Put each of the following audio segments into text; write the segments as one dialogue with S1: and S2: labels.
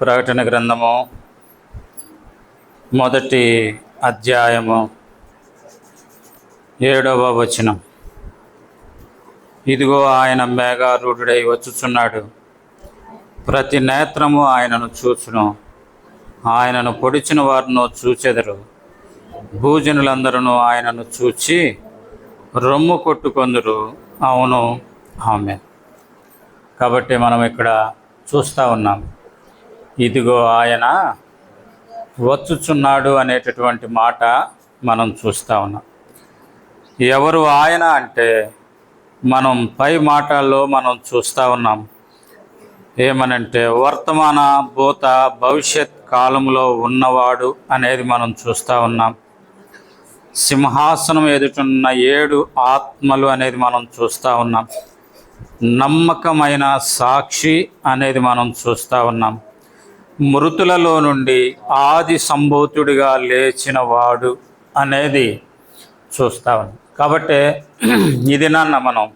S1: ప్రకటన గ్రంథము మొదటి అధ్యాయము ఏడవ వచనం. ఇదిగో ఆయన మేఘారూఢుడై వచ్చుచున్నాడు. ప్రతి నేత్రము ఆయనను చూచును. ఆయనను పొడిచిన వారును చూచెదరు. భూజనులందరూ ఆయనను చూచి రొమ్ము కొట్టుకొందురు. అవును. ఆమె కాబట్టి మనం ఇక్కడ చూస్తూ ఉన్నాం. ఇదిగో ఆయన వచ్చుచున్నాడు అనేటటువంటి మాట మనం చూస్తూ ఉన్నాం. ఎవరు ఆయన అంటే మనం పై మాటల్లో మనం చూస్తూ ఉన్నాం. ఏమనంటే వర్తమాన భూత భవిష్యత్ కాలంలో ఉన్నవాడు అనేది మనం చూస్తూ ఉన్నాం. సింహాసనం ఎదుటున్న ఏడు ఆత్మలు అనేది మనం చూస్తూ ఉన్నాం. నమ్మకమైన సాక్షి అనేది మనం చూస్తూ ఉన్నాం. మృతులలో నుండి ఆది సంభూతుడిగా లేచిన వాడు అనేది చూస్తా ఉన్నాం. కాబట్టి ఇది నాన్న మనం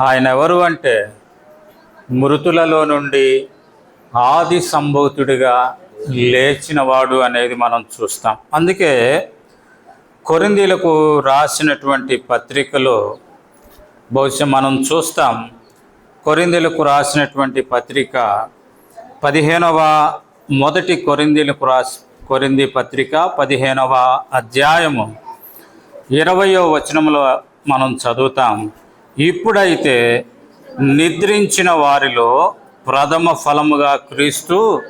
S1: ఆయన ఎవరు అంటే మృతులలో నుండి ఆది సంభూతుడిగా లేచినవాడు అనేది మనం చూస్తాం. అందుకే కొరిందీలకు రాసినటువంటి పత్రికలో బహుశా మనం చూస్తాం కొరిందీలకు రాసినటువంటి పత్రిక పదిహేనవ మొదటి కొరిందీలకు క్రాస్ కొరింది పత్రిక పదిహేనవ అధ్యాయము. ఇరవయో వచనంలో మనం చదువుతాం. ఇప్పుడైతే నిద్రించిన వారిలో ప్రథమ ఫలముగా క్రీస్తు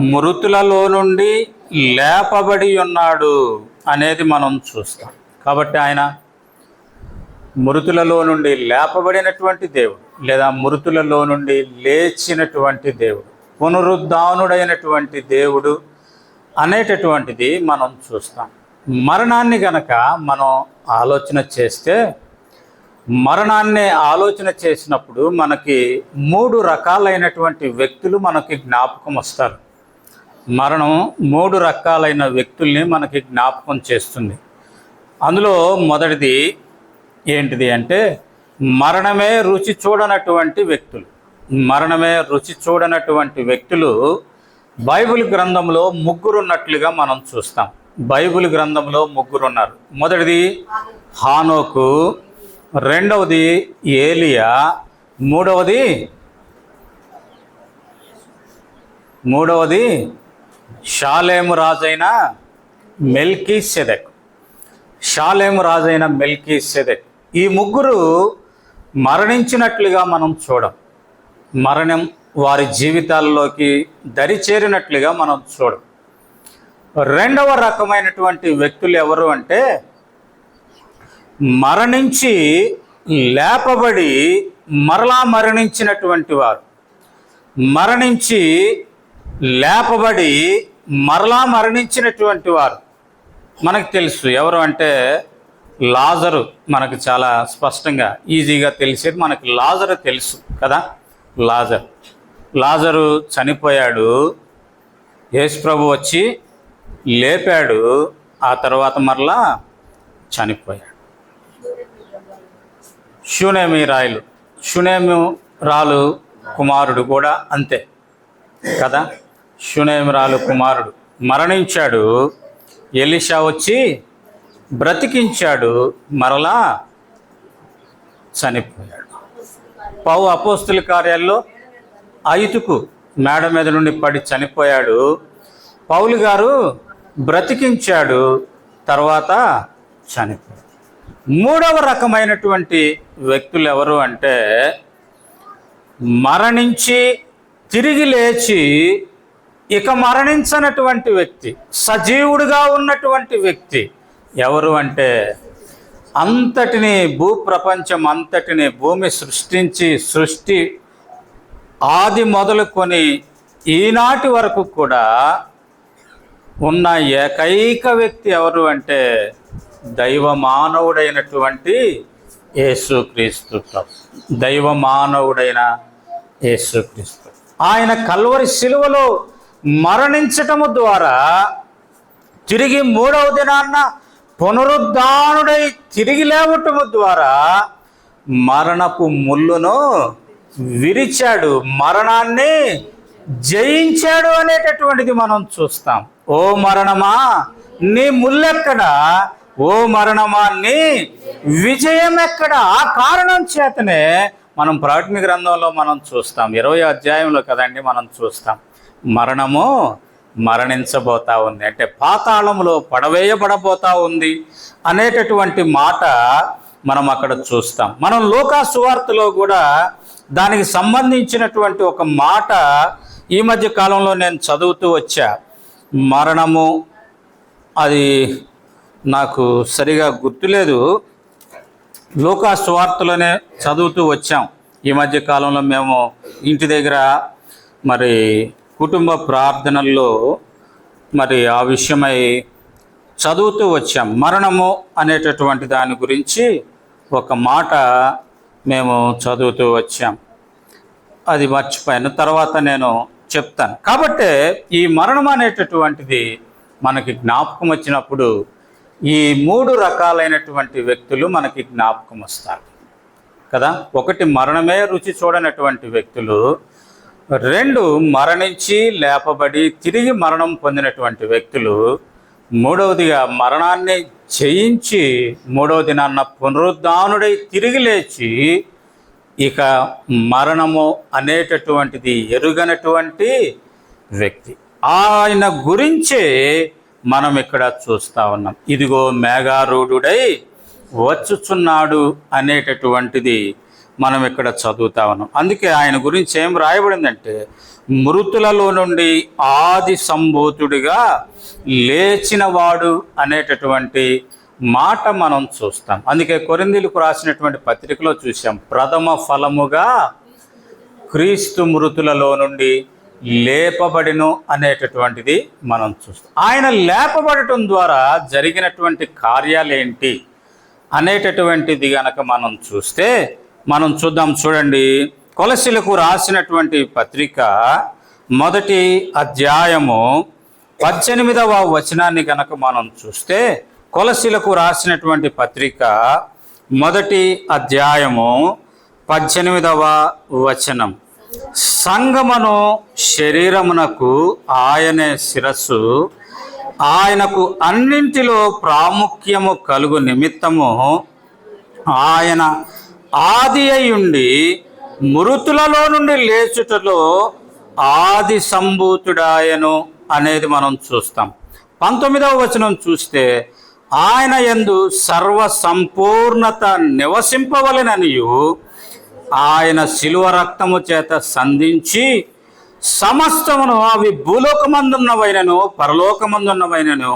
S1: మృతులలో నుండి లేపబడి ఉన్నాడు అనేది మనం చూస్తాం. కాబట్టి ఆయన మృతులలో నుండి లేపబడినటువంటి దేవుడు లేదా మృతులలో నుండి లేచినటువంటి దేవుడు. పునరుద్ధానుడైనటువంటి దేవుడు అనేటటువంటిది మనం చూస్తాం. మరణాన్ని గనక మనం ఆలోచన చేస్తే మరణాన్ని ఆలోచన చేసినప్పుడు మనకి మూడు రకాలైనటువంటి వ్యక్తులు మనకి జ్ఞాపకం వస్తారు. మరణం మూడు రకాలైన వ్యక్తుల్ని మనకి జ్ఞాపకం చేస్తుంది. అందులో మొదటిది ఏంటిది అంటే మరణమే రుచి చూడనటువంటి వ్యక్తులు. మరణమే రుచి చూడనటువంటి వ్యక్తులు బైబిల్ గ్రంథంలో ముగ్గురు ఉన్నట్లుగా మనం చూస్తాం. బైబిల్ గ్రంథంలో ముగ్గురు ఉన్నారు మొదటిది హానోకు రెండవది ఏలియా మూడవది మూడవది షాలేము రాజైన మెల్కీ సెదెక్ షాలేము రాజైన మెల్కీ సెదెక్ ఈ ముగ్గురు మరణించినట్లుగా మనం చూడం. మరణం వారి జీవితాల్లోకి దరిచేరినట్లుగా మనం చూడం. రెండవ రకమైనటువంటి వ్యక్తులు ఎవరు అంటే మరణించి లేపబడి మరలా మరణించినటువంటి వారు. మరణించి లేపబడి మరలా మరణించినటువంటి వారు. మనకు తెలుసు ఎవరు అంటే లాజరు మనకు చాలా స్పష్టంగా ఈజీగా తెలిసేది మనకు లాజరు తెలుసు కదా. లాజర్. లాజరు చనిపోయాడు. యేసుప్రభు వచ్చి లేపాడు. ఆ తర్వాత మరలా చనిపోయాడు. షునేమి రాయలు. షునేమి రాలు కుమారుడు కూడా అంతే కదా? షునేమి రాలు కుమారుడు మరణించాడు. ఎలిషా వచ్చి బ్రతికించాడు. మరలా చనిపోయాడు. పౌ అపోస్తుల కార్యాల్లో ఐతుకు మేడ మీద నుండి పడి చనిపోయాడు. పౌలు గారు బ్రతికించాడు తర్వాత చనిపోయాడు. మూడవ రకమైనటువంటి వ్యక్తులు ఎవరు అంటే మరణించి తిరిగి లేచి ఇక మరణించనటువంటి వ్యక్తి సజీవుడిగా ఉన్నటువంటి వ్యక్తి ఎవరు అంటే అంతటిని భూప్రపంచం అంతటిని భూమి సృష్టించి సృష్టి ఆది మొదలుకొని ఈనాటి వరకు కూడా ఉన్న ఏకైక వ్యక్తి ఎవరు అంటే దైవ మానవుడైనటువంటి యేసుక్రీస్తు దైవ మానవుడైన యేసుక్రీస్తు. ఆయన కల్వరి శిలువలో మరణించటము ద్వారా తిరిగి మూడవ దినాన్న పునరుద్ధానుడై తిరిగి లేవటము ద్వారా మరణపు ముళ్ళును విరిచాడు. మరణాన్ని జయించాడు అనేటటువంటిది మనం చూస్తాం. ఓ మరణమా నీ ముల్లెక్కడ? ఓ మరణమా నీ విజయం ఎక్కడ ఆ కారణం చేతనే మనం ప్రాథమిక గ్రంథంలో మనం చూస్తాం. ఇరవై అధ్యాయంలో కదండి మనం చూస్తాం. మరణము మరణించబోతా ఉంది. అంటే పాతాళంలో పడవేయబడబోతా ఉంది అనేటటువంటి మాట మనం అక్కడ చూస్తాం. మనం లోకా సువార్తలో కూడా దానికి సంబంధించినటువంటి ఒక మాట ఈ మధ్య కాలంలో నేను చదువుతూ వచ్చా. మరణము అది నాకు సరిగా గుర్తులేదు. లోకా సువార్తలోనే చదువుతూ వచ్చాం. ఈ మధ్య కాలంలో మేము ఇంటి దగ్గర మరి కుటుంబ ప్రార్థనల్లో మరి ఆ విషయమై చదువుతూ వచ్చాం. మరణము అనేటటువంటి దాని గురించి ఒక మాట మేము చదువుతూ వచ్చాం. అది మర్చిపోయాను. తర్వాత నేను చెప్తాను. కాబట్టి ఈ మరణం అనేటటువంటిది మనకి జ్ఞాపకం వచ్చినప్పుడు ఈ మూడు రకాలైనటువంటి వ్యక్తులు మనకి జ్ఞాపకం వస్తారు. కదా? ఒకటి మరణమే రుచి చూడనటువంటి వ్యక్తులు రెండు మరణించి లేపబడి తిరిగి మరణం పొందినటువంటి వ్యక్తులు మూడవదిగా మరణాన్ని జయించి మూడవ దినాన్న పునరుద్ధానుడై తిరిగి లేచి ఇక మరణము అనేటటువంటిది ఎరుగనటువంటి వ్యక్తి. ఆయన గురించే మనం ఇక్కడ చూస్తా ఉన్నాం. ఇదిగో మేఘారూఢుడై వచ్చుచున్నాడు అనేటటువంటిది మనం ఇక్కడ చదువుతా ఉన్నాం. అందుకే ఆయన గురించి ఏం రాయబడిందంటే మృతులలో నుండి ఆది సంభూతుడిగా లేచినవాడు అనేటటువంటి మాట మనం చూస్తాం. అందుకే కొరిందీలకు రాసినటువంటి పత్రికలో చూసాం ప్రథమ ఫలముగా క్రీస్తు మృతులలో నుండి లేపబడిను అనేటటువంటిది మనం చూస్తాం. ఆయన లేపబడటం ద్వారా జరిగినటువంటి కార్యాలేంటి అనేటటువంటిది గనక మనం చూస్తే మనం చూద్దాం చూడండి. కొలసిలకు రాసినటువంటి పత్రిక మొదటి అధ్యాయము పద్దెనిమిదవ వచనాన్ని కనుక మనం చూస్తే కొలసిలకు రాసినటువంటి పత్రిక మొదటి అధ్యాయము పద్దెనిమిదవ వచనం. సంగమను శరీరమునకు ఆయనే శిరస్సు. ఆయనకు అన్నింటిలో ప్రాముఖ్యము కలుగు నిమిత్తము ఆయన ఆది అయ్యుండి మృతులలో నుండి లేచుటలో ఆది సంభూతుడాయను అనేది మనం చూస్తాం. పంతొమ్మిదవ వచనం చూస్తే ఆయన యందు సర్వ సంపూర్ణత నివసింపవలననియు ఆయన శిలువ రక్తము చేత సంధించి సమస్తమును అవి భూలోకమందున్నవైనను పరలోకమందున్నవైనను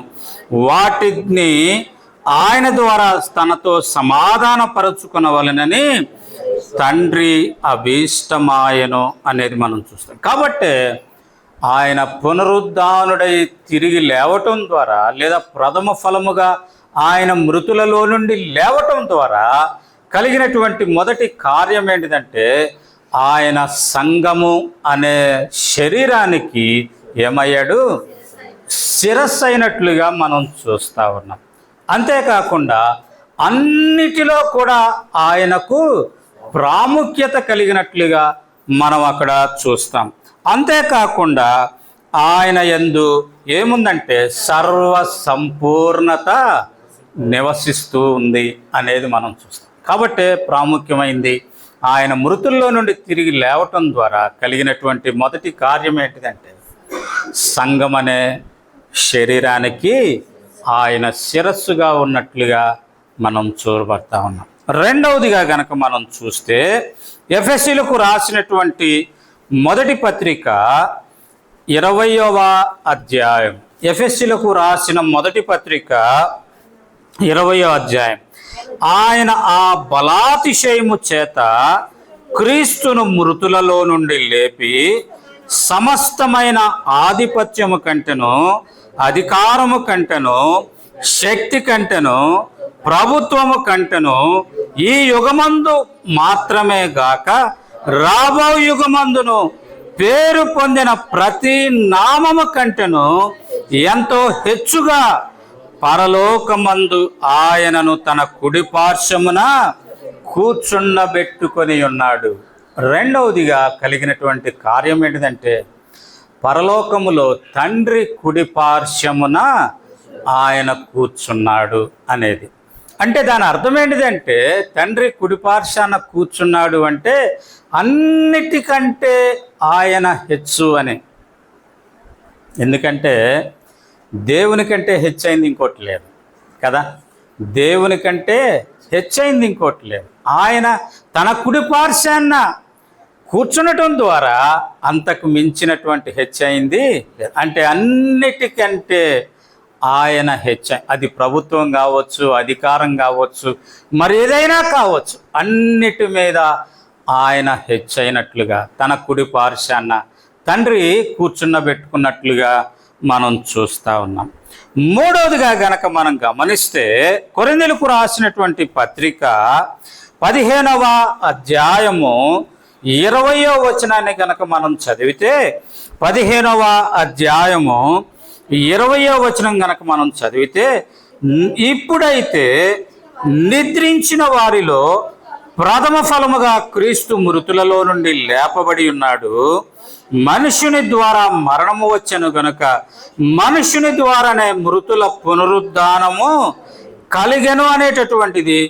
S1: వాటిని ఆయన ద్వారా తనతో సమాధానపరచుకునవలనని తండ్రి అభీష్టమాయను అనేది మనం చూస్తాం. కాబట్టి ఆయన పునరుద్ధానుడై తిరిగి లేవటం ద్వారా లేదా ప్రథమ ఫలముగా ఆయన మృతులలో నుండి లేవటం ద్వారా కలిగినటువంటి మొదటి కార్యం ఏంటిదంటే ఆయన సంఘము అనే శరీరానికి ఏమయ్యాడు? శిరస్సు అయినట్లుగా మనం చూస్తా ఉన్నాం. అంతేకాకుండా అన్నిటిలో కూడా ఆయనకు ప్రాముఖ్యత కలిగినట్లుగా మనం అక్కడ చూస్తాం. అంతేకాకుండా ఆయన ఎందు ఏముందంటే సర్వ సంపూర్ణత నివసిస్తూ ఉంది అనేది మనం చూస్తాం. కాబట్టి ప్రాముఖ్యమైంది ఆయన మృతుల్లో నుండి తిరిగి లేవటం ద్వారా కలిగినటువంటి మొదటి కార్యం ఏంటిదంటే సంఘం అనే శరీరానికి ఆయన శిరస్సుగా ఉన్నట్లుగా మనం చూడబడతా ఉన్నాం. రెండవదిగా గనక మనం చూస్తే ఎఫ్ఎస్సీలకు రాసినటువంటి మొదటి పత్రిక ఇరవయవ అధ్యాయం. ఎఫ్ఎస్సీలకు రాసిన మొదటి పత్రిక ఇరవయో అధ్యాయం. ఆయన ఆ బలాతిశయము చేత క్రీస్తును మృతులలో నుండి లేపి సమస్తమైన ఆధిపత్యము కంటెను అధికారము కంటను శక్తి కంటెను ప్రభుత్వము కంటెను ఈ యుగమందు మాత్రమే గాక రాబో యుగమందును పేరు పొందిన ప్రతి నామము కంటెను ఎంతో హెచ్చుగా పరలోకమందు ఆయనను తన కుడిపార్శ్వమున కూర్చుండబెట్టుకొని ఉన్నాడు. రెండవదిగా కలిగినటువంటి కార్యం ఏంటిదంటే పరలోకములో తండ్రి కుడి పార్శ్వమున ఆయన కూర్చున్నాడు అనేది. అంటే దాని అర్థం ఏంటిదంటే తండ్రి కుడిపార్శాన కూర్చున్నాడు అంటే అన్నిటికంటే ఆయన హెచ్చు అని. ఎందుకంటే దేవుని కంటే హెచ్చైంది ఇంకోటి లేదు కదా? దేవుని కంటే హెచ్చైంది ఇంకోటి లేదు. ఆయన తన కుడిపార్శాన్న కూర్చునటం ద్వారా అంతకు మించినటువంటి హెచ్ అయింది. అంటే అన్నిటికంటే ఆయన హెచ్ అది ప్రభుత్వం కావచ్చు అధికారం కావచ్చు మరి ఏదైనా కావచ్చు అన్నిటి మీద ఆయన హెచ్ అయినట్లుగా తన కుడి పార్శాన్న తండ్రి కూర్చున్నబెట్టుకున్నట్లుగా మనం చూస్తూ ఉన్నాం. మూడవదిగా గనక మనం గమనిస్తే కొరిందెలకు రాసినటువంటి పత్రిక పదిహేనవ అధ్యాయము ఇరవయో వచనాన్ని కనుక మనం చదివితే పదిహేనవ అధ్యాయము ఇరవయో వచనం గనక మనం చదివితే ఇప్పుడైతే నిద్రించిన వారిలో ప్రథమ ఫలముగా క్రీస్తు మృతులలో నుండి లేపబడి ఉన్నాడు. మనుషుని ద్వారా మరణము వచ్చను గనుక మనుషుని ద్వారానే మృతుల పునరుద్ధానము కలిగెను అనేటటువంటిది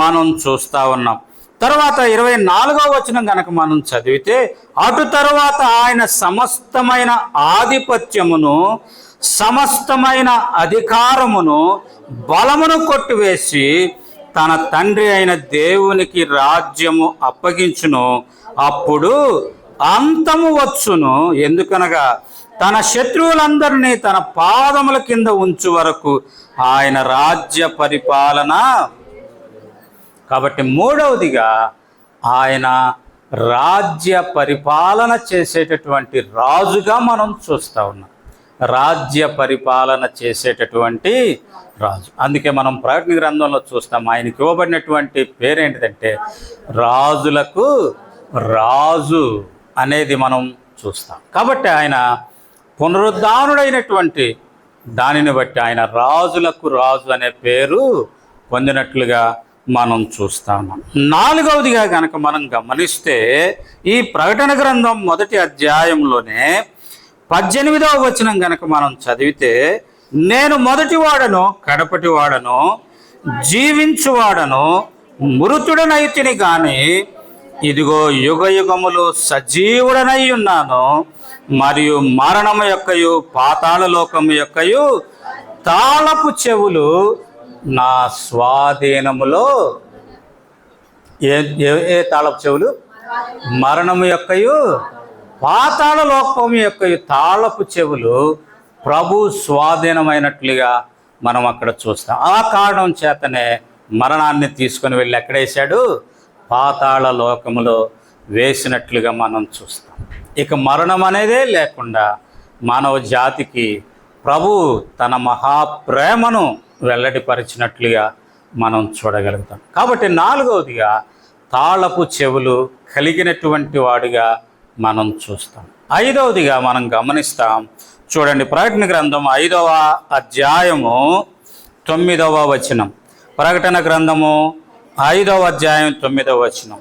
S1: మనం చూస్తా ఉన్నాం. తర్వాత ఇరవై నాలుగవ వచనం గనక మనం చదివితే అటు తర్వాత ఆయన సమస్తమైన ఆధిపత్యమును సమస్తమైన అధికారమును బలమును కొట్టివేసి తన తండ్రి అయిన దేవునికి రాజ్యము అప్పగించును. అప్పుడు అంతము వచ్చును. ఎందుకనగా తన శత్రువులందరినీ తన పాదముల కింద ఉంచు వరకు ఆయన రాజ్య పరిపాలన కాబట్టి మూడవదిగా ఆయన రాజ్య పరిపాలన చేసేటటువంటి రాజుగా మనం చూస్తూ ఉన్నాం. రాజ్య పరిపాలన చేసేటటువంటి రాజు. అందుకే మనం ప్రకటన గ్రంథంలో చూస్తాం ఆయనకి ఇవ్వబడినటువంటి పేరేంటిదంటే రాజులకు రాజు అనేది మనం చూస్తాం. కాబట్టి ఆయన పునరుద్ధానుడైనటువంటి దానిని బట్టి ఆయన రాజులకు రాజు అనే పేరు పొందినట్లుగా మనం చూస్తా ఉన్నాం నాలుగవదిగా కనుక మనం గమనిస్తే ఈ ప్రకటన గ్రంథం మొదటి అధ్యాయంలోనే పద్దెనిమిదవ వచనం గనక మనం చదివితే నేను మొదటి వాడను కడపటి వాడను జీవించువాడను మృతుడనైతిని గాని ఇదిగో యుగ యుగములు సజీవుడనై ఉన్నాను మరియు మరణము యొక్కయు పాతాళ లోకము యొక్కయు తాళపు చెవులు నా స్వాధీనములో ఏ ఏ- ఏ తాళపు చెవులు? మరణము యొక్కయు పాతాళ లోకము యొక్క తాళపు చెవులు ప్రభు స్వాధీనమైనట్లుగా మనం అక్కడ చూస్తాం. ఆ కారణం చేతనే మరణాన్ని తీసుకొని వెళ్ళి ఎక్కడేశాడు? పాతాళ లోకములో వేసినట్లుగా మనం చూస్తాం. ఇక మరణం అనేదే లేకుండా మానవ జాతికి ప్రభు తన మహాప్రేమను వెల్లడిపరిచినట్లుగా మనం చూడగలుగుతాం. కాబట్టి నాలుగవదిగా తాళపు చెవులు కలిగినటువంటి వాడిగా మనం చూస్తాం. ఐదవదిగా మనం గమనిస్తాం. చూడండి ప్రకటన గ్రంథం ఐదవ అధ్యాయము తొమ్మిదవ వచనం. ప్రకటన గ్రంథము ఐదవ అధ్యాయం తొమ్మిదవ వచనం.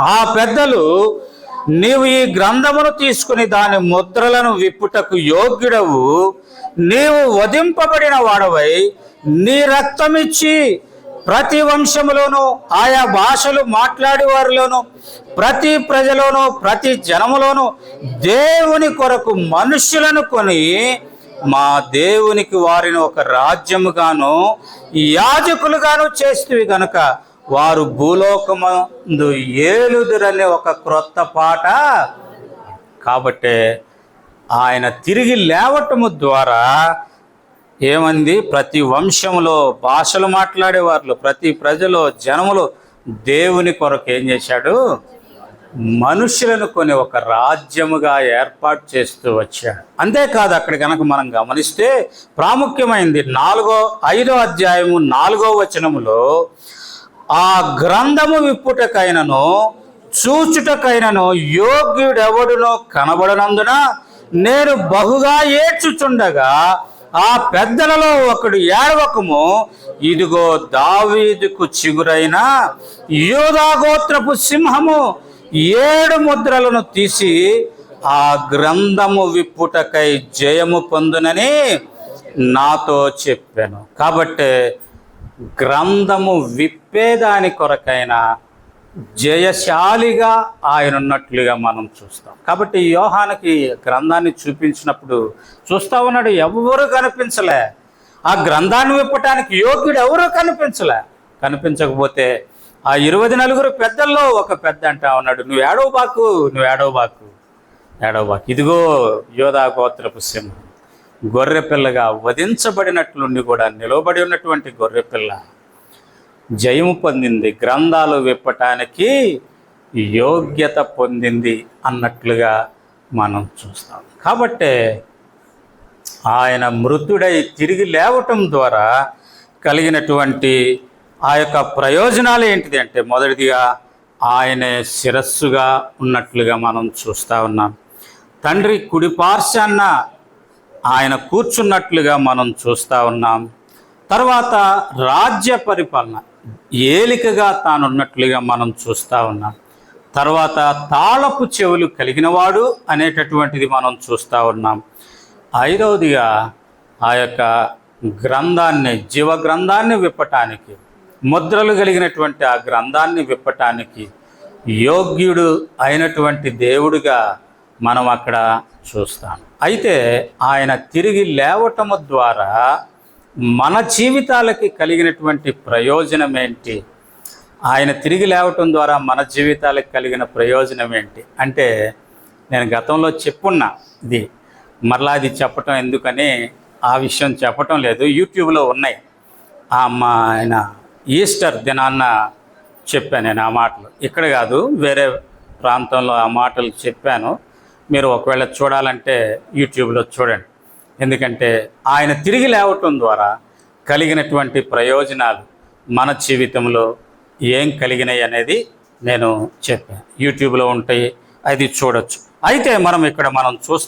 S1: ఆ పెద్దలు నీవు ఈ గ్రంథమును తీసుకుని దాని ముద్రలను విప్పుటకు యోగ్యుడవు. నీవు వధింపబడిన వాడవై నీ రక్తమిచ్చి ప్రతి వంశములోను ఆయా భాషలు మాట్లాడే వారిలోను ప్రతి ప్రజలోను ప్రతి జనములోను దేవుని కొరకు మనుష్యులను కొని మా దేవునికి వారిని ఒక రాజ్యముగాను యాజకులుగాను చేస్తువి గనక వారు భూలోకమందు ఏలుదురనే ఒక క్రొత్త పాట. కాబట్టే ఆయన తిరిగి లేవటము ద్వారా ఏమంది? ప్రతి వంశంలో భాషలు మాట్లాడేవారు ప్రతి ప్రజలు జనములు దేవుని కొరకు ఏం చేశాడు? మనుషులను కొని ఒక రాజ్యముగా ఏర్పాటు చేస్తూ వచ్చాడు. అంతేకాదు అక్కడ కనుక మనం గమనిస్తే ప్రాముఖ్యమైంది నాలుగో ఐదో అధ్యాయము నాలుగో వచనములో ఆ గ్రంథము విప్పుటకైనను చూచుటకైనను యోగ్యుడెవడునో కనబడనందున నేను బహుగా ఏడ్చుచుండగా ఆ పెద్దలలో ఒకడు ఏడవకము ఇదిగో దావీదుకు చిగురైన యోధాగోత్రపు సింహము ఏడు ముద్రలను తీసి ఆ గ్రంథము విప్పుటకై జయము పొందునని నాతో చెప్పాను. కాబట్టి గ్రంథము విప్పేదాని కొరకైన జయశాలిగా ఆయన ఉన్నట్లుగా మనం చూస్తాం. కాబట్టి యోహానికి గ్రంథాన్ని చూపించినప్పుడు చూస్తా ఉన్నాడు ఎవరు కనిపించలే. ఆ గ్రంథాన్ని విప్పటానికి యోగ్యుడు ఎవరు కనిపించలే. కనిపించకపోతే ఆ ఇరవై నలుగురు పెద్దల్లో ఒక పెద్ద అంటా ఉన్నాడు నువ్వు ఏడవ బాకు నువ్వు ఏడవ బాకు ఏడవ బాకు. ఇదిగో యోధా గోత్రపు సింహం. గొర్రెపిల్లగా వధించబడినట్లుండి కూడా నిలవబడి ఉన్నటువంటి గొర్రెపిల్ల జయము పొందింది గ్రంథాలు విప్పటానికి యోగ్యత పొందింది అన్నట్లుగా మనం చూస్తాం. కాబట్టే ఆయన మృతుడై తిరిగి లేవటం ద్వారా కలిగినటువంటి ఆ యొక్క ప్రయోజనాలు ఏంటిది అంటే మొదటిదిగా ఆయనే శిరస్సుగా ఉన్నట్లుగా మనం చూస్తూ ఉన్నాం. తండ్రి కుడిపార్శాన్న ఆయన కూర్చున్నట్లుగా మనం చూస్తూ ఉన్నాం. తర్వాత రాజ్య పరిపాలన ఏలికగా తానున్నట్లుగా మనం చూస్తూ ఉన్నాం. తర్వాత తాళపు చెవులు కలిగినవాడు అనేటటువంటిది మనం చూస్తూ ఉన్నాం. ఐదవదిగా ఆ యొక్క గ్రంథాన్ని జీవ గ్రంథాన్ని విప్పటానికి ముద్రలు కలిగినటువంటి ఆ గ్రంథాన్ని విప్పటానికి యోగ్యుడు అయినటువంటి దేవుడిగా మనం అక్కడ చూస్తాం. అయితే ఆయన తిరిగి లేవటము ద్వారా మన జీవితాలకి కలిగినటువంటి ప్రయోజనం ఏంటి? ఆయన తిరిగి లేవటం ద్వారా మన జీవితాలకు కలిగిన ప్రయోజనం ఏంటి? అంటే నేను గతంలో చెప్పున్నా ఇది. మరలా అది చెప్పటం ఎందుకని ఆ విషయం చెప్పటం లేదు. యూట్యూబ్లో ఉన్నాయి. ఆ మా ఆయన ఈస్టర్ దినాన్న చెప్పాను నేను ఆ మాటలు. ఇక్కడ కాదు వేరే ప్రాంతంలో ఆ మాటలు చెప్పాను. మీరు ఒకవేళ చూడాలంటే యూట్యూబ్లో చూడండి. ఎందుకంటే ఆయన తిరిగి లేవటం ద్వారా కలిగినటువంటి ప్రయోజనాలు మన జీవితంలో ఏం కలిగినాయి అనేది నేను చెప్పాను. యూట్యూబ్లో ఉంటాయి అది చూడొచ్చు. అయితే మనం ఇక్కడ మనం చూస్తాం